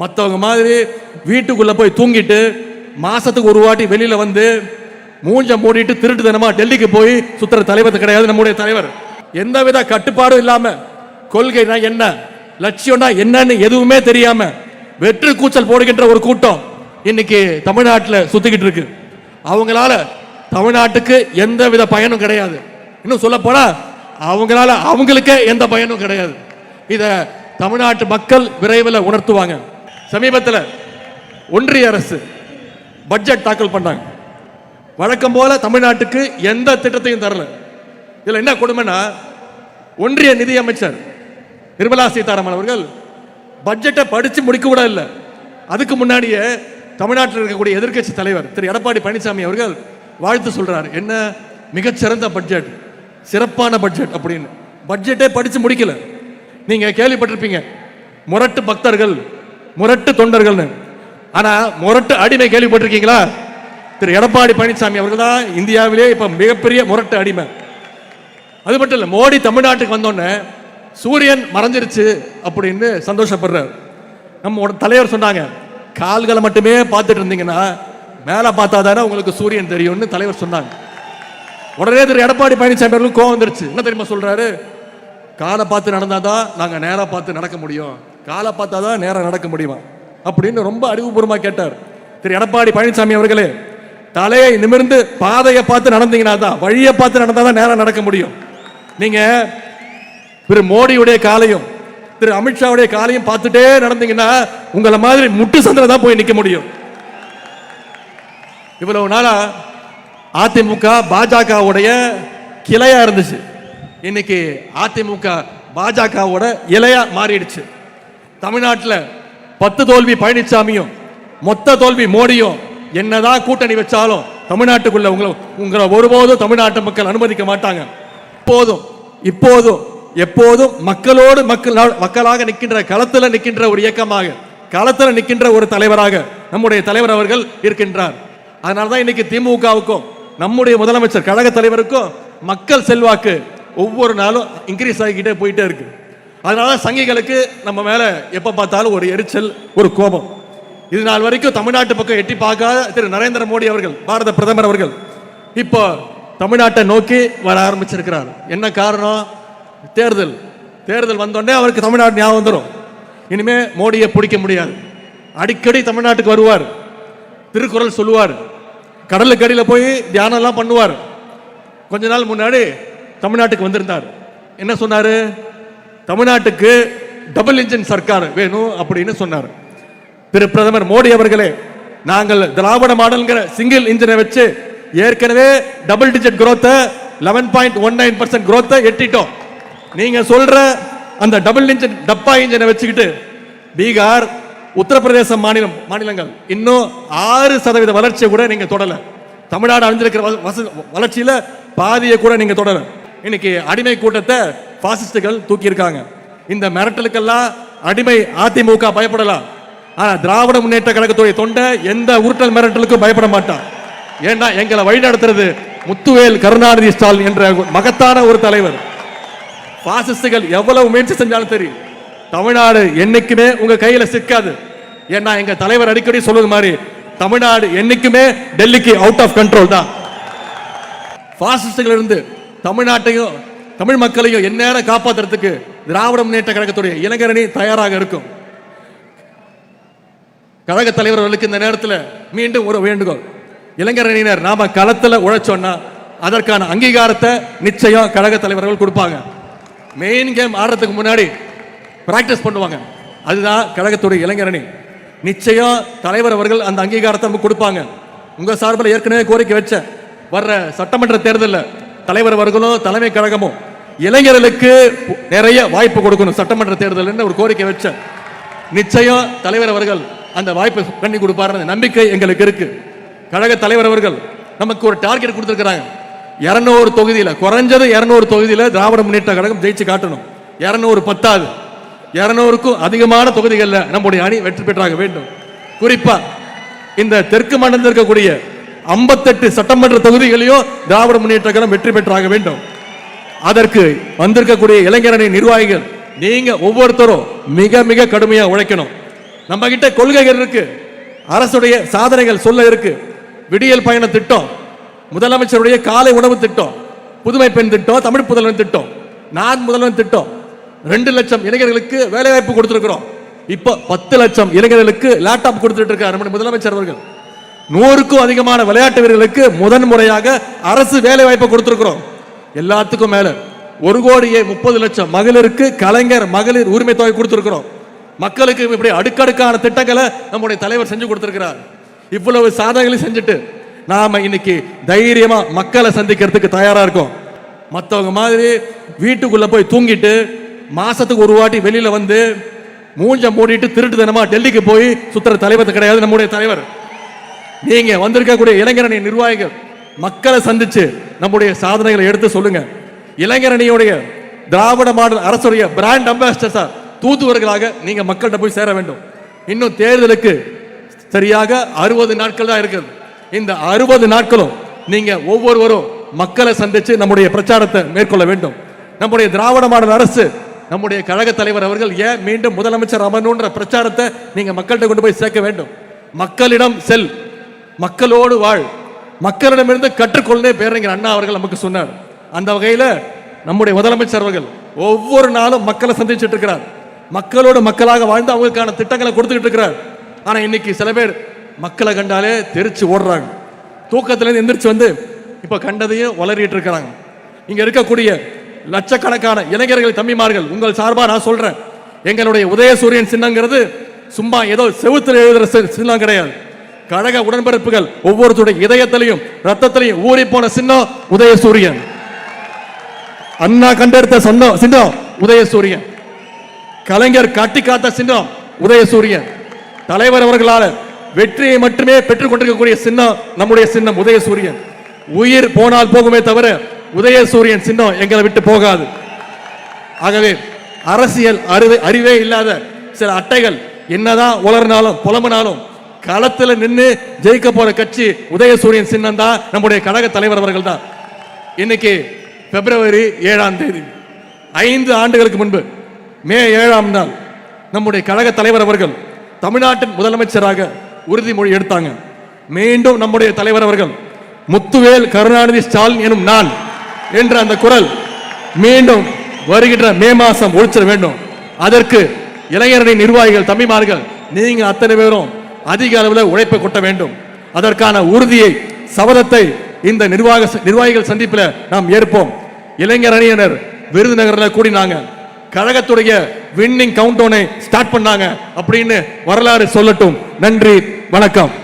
மற்றவங்க மாதிரி வீட்டுக்குள்ள போய் தூங்கிட்டு மாசத்துக்கு ஒரு வாட்டி வெளியில வந்து மூஞ்ச மூடிட்டு திருட்டுத்தனமா டெல்லிக்கு போய் சுத்துற தலைவர் கிடையாது நம்முடைய தலைவர். எந்த வித கட்டுப்பாடும் இல்லாம கொள்கைனா என்ன? லட்சியம்னா என்னன்னு எதுவுமே தெரியாம வெற்று கூச்சல் போடுகின்ற ஒரு கூட்டம் இன்னைக்கு தமிழ்நாட்டில் சுத்திக்கிட்டு இருக்கு. அவங்களால தமிழ்நாட்டுக்கு எந்த வித பயனும் கிடையாது. இன்னும் சொல்ல போனா அவங்களால அவங்களுக்கே எந்த பயனும் கிடையாது. இத தமிழ்நாட்டு மக்கள் விரைவில் உணர்த்துவாங்க. சமீபத்தில் ஒன்றிய அரசு பட்ஜெட் தாக்கல் பண்ணாங்க. வழக்கம் போல தமிழ்நாட்டுக்கு எந்த திட்டத்தையும் தரல. இதில் என்ன கொடுமைன்னா ஒன்றிய நிதியமைச்சர் நிர்மலா சீதாராமன் அவர்கள் பட்ஜெட்டை படித்து முடிக்க கூட இல்லை. அதுக்கு முன்னாடியே தமிழ்நாட்டில் இருக்கக்கூடிய எதிர்க்கட்சி தலைவர் திரு எடப்பாடி பழனிசாமி அவர்கள் வாழ்த்து சொல்கிறார் என்ன? மிகச்சிறந்த பட்ஜெட் சிறப்பான பட்ஜெட் அப்படின்னு. பட்ஜெட்டே படித்து முடிக்கல. நீங்கள் கேள்விப்பட்டிருப்பீங்க. முரட்டு பக்தர்கள் முரட்டு தொண்டர்கள்னு. ஆனா முரட்டு அடிமை கேள்விப்பட்டிருக்கீங்களா? திரு எடப்பாடி பழனிசாமி அவர்கள் தான் இந்தியாவிலே இப்ப மிகப்பெரிய முரட்டு அடிமை. அது மட்டும் இல்லை மோடி தமிழ்நாட்டுக்கு வந்தோடனே சூரியன் மறைஞ்சிருச்சு அப்படின்னு சந்தோஷப்படுறார். நம்ம தலைவர் சொன்னாங்க கால்களை மட்டுமே பார்த்துட்டு இருந்தீங்கன்னா மேலே பார்த்தா தானே உங்களுக்கு சூரியன் தெரியும்னு தலைவர் சொன்னாங்க. உடனே திரு எடப்பாடி பழனிசாமி அவர்களுக்கு கோவம் வந்துருச்சு. என்ன தெரியுமா சொல்றாரு? காலை பார்த்து நடந்தாதான் நாங்கள் நேராக பார்த்து நடக்க முடியும். காலை பார்த்தா தான் நேரம் நடக்க முடியுமா? அப்படின்னு ரொம்ப அறிவுபூர்வமாக கேட்டார். திரு எடப்பாடி பழனிசாமி அவர்களே தலையை நிமிர்ந்து பாதையை பார்த்து நடந்தீங்கன்னா தான் வழியை பார்த்து நடந்தால் தான் நேரம் நடக்க முடியும். நீங்கள் திரு மோடியுடைய காலையும் திரு அமித்ஷாவுடைய காலையும் பார்த்துட்டே நடந்தீங்கன்னா உங்களை மாதிரி முட்டு சந்தில தான் போய் நிற்க முடியும். இவ்வளவு நாளா அதிமுக பாஜகவுடைய கிளையா இருந்துச்சு. இன்னைக்கு அதிமுக பாஜகவோட இலையா மாறிடுச்சு. தமிழ்நாட்டில் பத்து தோல்வி பழனிசாமியும் மொத்த தோல்வி மோடியும் என்னதான் கூட்டணி வச்சாலும் தமிழ்நாட்டுக்குள்ள உங்களை உங்களை ஒருபோதும் தமிழ்நாட்டு மக்கள் அனுமதிக்க மாட்டாங்க. இப்போதும் இப்போதும் எப்போதும் மக்களோடு மக்கள் மக்களாக நிற்கின்ற களத்தில் நிற்கின்ற ஒரு இயக்கமாக களத்தில் நிற்கின்ற ஒரு தலைவராக நம்முடைய தலைவர் அவர்கள் இருக்கின்றார். அதனால தான் இன்னைக்கு திமுகவுக்கும் நம்முடைய முதலமைச்சர் கழக தலைவருக்கும் மக்கள் செல்வாக்கு ஒவ்வொரு நாளும் இன்க்ரீஸ் ஆகிக்கிட்டே போயிட்டே இருக்குது அதனால சங்கிகளுக்கு நம்ம மேலே எப்போ பார்த்தாலும் ஒரு எரிச்சல் ஒரு கோபம். இது நாள் வரைக்கும் தமிழ்நாட்டு பக்கம் எட்டி பார்க்காத திரு நரேந்திர மோடி அவர்கள் பாரத பிரதமர் அவர்கள் இப்போ தமிழ்நாட்டை நோக்கி வர ஆரம்பிச்சிருக்கிறார். என்ன காரணம்? தேர்தல். தேர்தல் வந்தோடனே அவருக்கு தமிழ்நாடு ஞாபகம் வந்துடும் இனிமே மோடியை பிடிக்க முடியாது. அடிக்கடி தமிழ்நாட்டுக்கு வருவார். திருக்குறள் சொல்லுவார். கடலுக்கு அடியில் போய் தியானம்லாம் பண்ணுவார். கொஞ்ச நாள் முன்னாடி தமிழ்நாட்டுக்கு வந்திருந்தார். என்ன சொன்னார்? தமிழ்நாட்டுக்கு டபுள் இன்ஜின் சர்க்கார் வேணும் அப்படின்னு சொன்னார். திரு பிரதமர் மோடி அவர்களே நாங்கள் திராவிட மாடல்ங்கிற சிங்கிள் இன்ஜினை வச்சு ஏற்கனவே double digit குரோத்தை eleven point one nine percent குரோத்தை எட்டிட்டோம். நீங்க சொல்ற அந்த டபுள் இன்ஜின் டப்பா இன்ஜினை வச்சுக்கிட்டு பீகார் உத்தரப்பிரதேச மாநிலம் மாநிலங்கள் இன்னும் ஆறு சதவீத வளர்ச்சியை கூட நீங்க தொடல. தமிழ்நாடு அழிஞ்சிருக்கிற வ- வளர்ச்சியில பாதியை கூட நீங்க தொடல. இன்னைக்கு அடிமை கூட்டத்தை பாசிஸ்டுகள் தூக்கியிருக்காங்க. இந்த மிரட்டலுக்கெல்லாம் அடிமை அதிமுக பயப்படலாம். ஆனால் திராவிட முன்னேற்ற கழகத்துடைய தொண்டை எந்த உருட்டல் மிரட்டலுக்கும் பயப்பட மாட்டான். ஏன்னா எங்களை வழிநடத்துறது முத்துவேல் கருணாநிதி ஸ்டாலின் என்ற மகத்தான ஒரு தலைவர். பாசிஸ்டுகள் எவ்வளவு முயற்சி செஞ்சாலும் சரி தமிழ்நாடு என்னைக்குமே உங்க கையில சிக்காது. ஏன்னா எங்க தலைவர் அடிக்கடி சொல்வது மாதிரி தமிழ்நாடு என்னைக்குமே டெல்லிக்கு அவுட் ஆஃப் கண்ட்ரோல் தான். பாசிஸ்டுகள் இருந்து தமிழ்நாட்டையும் தமிழ் மக்களையும் எந்நேரம் காப்பாத்துறதுக்கு திராவிட முன்னேற்ற கழகத்துடைய இளைஞரணி தயாராக இருக்கும். கழக தலைவர்களுக்கு இந்த நேரத்தில் மீண்டும் ஒரு வேண்டுகோள். இளைஞரணியினர் நாம களத்தில் உழைச்சோன்னா அதற்கான அங்கீகாரத்தை நிச்சயம் கழக தலைவர்கள் கொடுப்பாங்க. மெயின் கேம் ஆடுறதுக்கு முன்னாடி பிராக்டிஸ் பண்ணுவாங்க. அதுதான் கழகத்துடைய இளைஞரணி. நிச்சயம் தலைவர் அவர்கள் அந்த அங்கீகாரத்தை நமக்கு கொடுப்பாங்க. உங்க சார்பில் ஏற்கனவே கோரிக்கை வச்ச வர்ற சட்டமன்ற தேர்தலில் தலைவர் அவர்களும் தலைமை கழகமும் இளைஞர்களுக்கு நிறைய வாய்ப்பு கொடுக்கணும். சட்டமன்ற தேர்தல் ஒரு கோரிக்கை வச்சேன் நிச்சயம் தலைவர் அவர்கள் அந்த வாய்ப்பை பண்ணி கொடுப்பாரு நம்பிக்கை எங்களுக்கு இருக்கு. கழக தலைவர் அவர்கள் நமக்கு ஒரு டார்கெட் கொடுத்துருக்காங்க இரநூறு தொகுதியில் குறைஞ்சது இரநூறு தொகுதியில் திராவிட முன்னேற்ற கழகம் ஜெயிச்சு காட்டணும். இரநூறு பத்தாவது. இரநூறுக்கும் அதிகமான தொகுதிகளில் நம்முடைய அணி வெற்றி பெற்றாக வேண்டும். குறிப்பாக இந்த தெற்கு மண்டலத்தில் இருக்கக்கூடிய ஐம்பத்தெட்டு சட்டமன்ற தொகுதிகளையும் திராவிட முன்னேற்ற கழகம் வெற்றி பெற்றாக வேண்டும். அதற்கு வந்திருக்கக்கூடிய இளைஞரணி நிர்வாகிகள் நீங்க ஒவ்வொருத்தரும் மிக மிக கடுமையா உழைக்கணும். நம்ம கிட்ட கொள்கைகள் இருக்கு. அரசுடைய சாதனைகள் சொல்ல இருக்கு. விடியல் பயண திட்டம் முதலமைச்சருடைய காலை உணவு திட்டம் புதுமை பெண் திட்டம் தமிழ் புதல்வன் திட்டம் நான் முதல்வன் திட்டம். ரெண்டு லட்சம் இளைஞர்களுக்கு வேலைவாய்ப்பு கொடுத்துருக்கிறோம். இப்போ பத்து லட்சம் இளைஞர்களுக்கு லேப்டாப் கொடுத்துட்டு இருக்காரு முதலமைச்சர் அவர்கள். நூறுக்கும் அதிகமான விளையாட்டு வீரர்களுக்கு முதன் முறையாக அரசு வேலை வாய்ப்பை கொடுத்திருக்கிறோம். எல்லாத்துக்கும் மேல ஒரு கோடியே முப்பது லட்சம் மகளிருக்கு கலைஞர் மகளிர் உரிமை தொகை கொடுத்திருக்கிறோம். மக்களுக்கு இப்படி அடுக்கடுக்கான திட்டங்களை நம்முடைய தலைவர் செஞ்சு கொடுத்திருக்கிறார். இவ்வளவு சாதனைகளை செஞ்சுட்டு நாம இன்னைக்கு தைரியமா மக்களை சந்திக்கிறதுக்கு தயாரா இருக்கோம். மற்றவங்க மாதிரி வீட்டுக்குள்ள போய் தூங்கிட்டு மாசத்துக்கு ஒரு வாட்டி வெளியில வந்து மூஞ்ச மூடிட்டு திருட்டு தினமா டெல்லிக்கு போய் சுத்துற தலைவர் கிடையாது நம்முடைய தலைவர். நீங்க வந்திருக்கக்கூடிய இளைஞரணி நிர்வாகிகள் மக்களை சந்திச்சு நம்முடைய சாதனைகளை எடுத்து சொல்லுங்க. இளைஞரணியுடைய திராவிட மாடல் அரசுடைய பிராண்ட் அம்பாசிடர் தூதுவர்களாக நீங்க மக்கள்கிட்ட போய் சேர வேண்டும். இன்னும் தேர்தலுக்கு சரியாக அறுபது நாட்கள் தான் இருக்குது. இந்த அறுபது நாட்களும் நீங்க ஒவ்வொருவரும் மக்களை சந்திச்சு நம்முடைய பிரச்சாரத்தை மேற்கொள்ள வேண்டும். நம்முடைய திராவிட மாடல் அரசு நம்முடைய கழக தலைவர் அவர்கள் ஏன் மீண்டும் முதலமைச்சர் அமரணுன்ற பிரச்சாரத்தை நீங்க மக்கள்கிட்ட கொண்டு போய் சேர்க்க வேண்டும். மக்களிடம் செல் மக்களோடு வாழ். மக்களிடமிருந்து கற்றுக்கொள்ளே பேரறிஞர் அண்ணா அவர்கள் நமக்கு சொன்னார். அந்த வகையில் நம்முடைய முதலமைச்சர் அவர்கள் ஒவ்வொரு நாளும் மக்களை சந்திச்சுட்டு இருக்கிறார். மக்களோடு மக்களாக வாழ்ந்து அவங்களுக்கான திட்டங்களை கொடுத்துக்கிட்டு இருக்கிறார். ஆனால் இன்னைக்கு சில பேர் மக்களை கண்டாலே தெரிச்சு ஓடுறாங்க. தூக்கத்துலேருந்து எந்திரிச்சு வந்து இப்போ கண்டதையும் வளரிட்டு இருக்கிறாங்க. இங்கே இருக்கக்கூடிய லட்சக்கணக்கான இளைஞர்கள் தம்பிமார்கள் உங்கள் சார்பாக நான் சொல்கிறேன் எங்களுடைய உதயசூரியன் சின்னங்கிறது சும்மா ஏதோ செவுத்தில் எழுதுற சின்னம் கிடையாது. கழக உடன்பிறப்புகள் ஒவ்வொருத்தருடைய இதயத்திலையும் ரத்தத்திலையும் ஊறி போன சின்னம் உதய சூரியன் அண்ணா கண்டெடுத்த சொன்ன சின்னம் உதயசூரியன். கலைஞர் காட்டி காத்த சின்னம் உதயசூரியன். தலைவர் அவர்களால் வெற்றியை மட்டுமே பெற்றுக் கொண்டிருக்கக்கூடிய சின்னம் நம்முடைய சின்னம் உதயசூரியன். உயிர் போனால் போகுமே தவிர உதயசூரியன் சின்னம் எங்களை விட்டு போகாது. ஆகவே அரசியல் அறிவு அறிவே இல்லாத சில அட்டைகள் என்னதான் உலர்னாலும் புலம்புனாலும் களத்துல நின்று ஜெயிக்க போற கட்சி உதயசூரியன் சின்னம் தான். நம்முடைய கழக தலைவர் அவர்கள் தான். இன்னைக்கு பிப்ரவரி ஏழாம் தேதி. ஐந்து ஆண்டுகளுக்கு முன்பு மே ஏழாம் நாள் நம்முடைய கழக தலைவர் அவர்கள் தமிழ்நாட்டின் முதலமைச்சராக உறுதிமொழி எடுத்தாங்க. மீண்டும் நம்முடைய தலைவர் அவர்கள் முத்துவேல் கருணாநிதி ஸ்டாலின் எனும் நான் என்ற அந்த குரல் மீண்டும் வருகின்ற மே மாசம் ஒழிச்சிட வேண்டும். அதற்கு இளைஞரணி நிர்வாகிகள் தம்பிமார்கள் நீங்கள் அத்தனை பேரும் அதிக அளவில் உழைப்பை கொட்ட வேண்டும். அதற்கான உறுதியை சபதத்தை இந்த நிர்வாக நிர்வாகிகள் சந்திப்பில் நாம் ஏற்போம். இளைஞர் அணியினர் விருதுநகரில் கூடினாங்க. கழகத்துடைய வின்னிங் கவுண்டோனை ஸ்டார்ட் பண்ணாங்க. அப்படின்னு வரலாறு சொல்லட்டும். நன்றி வணக்கம்.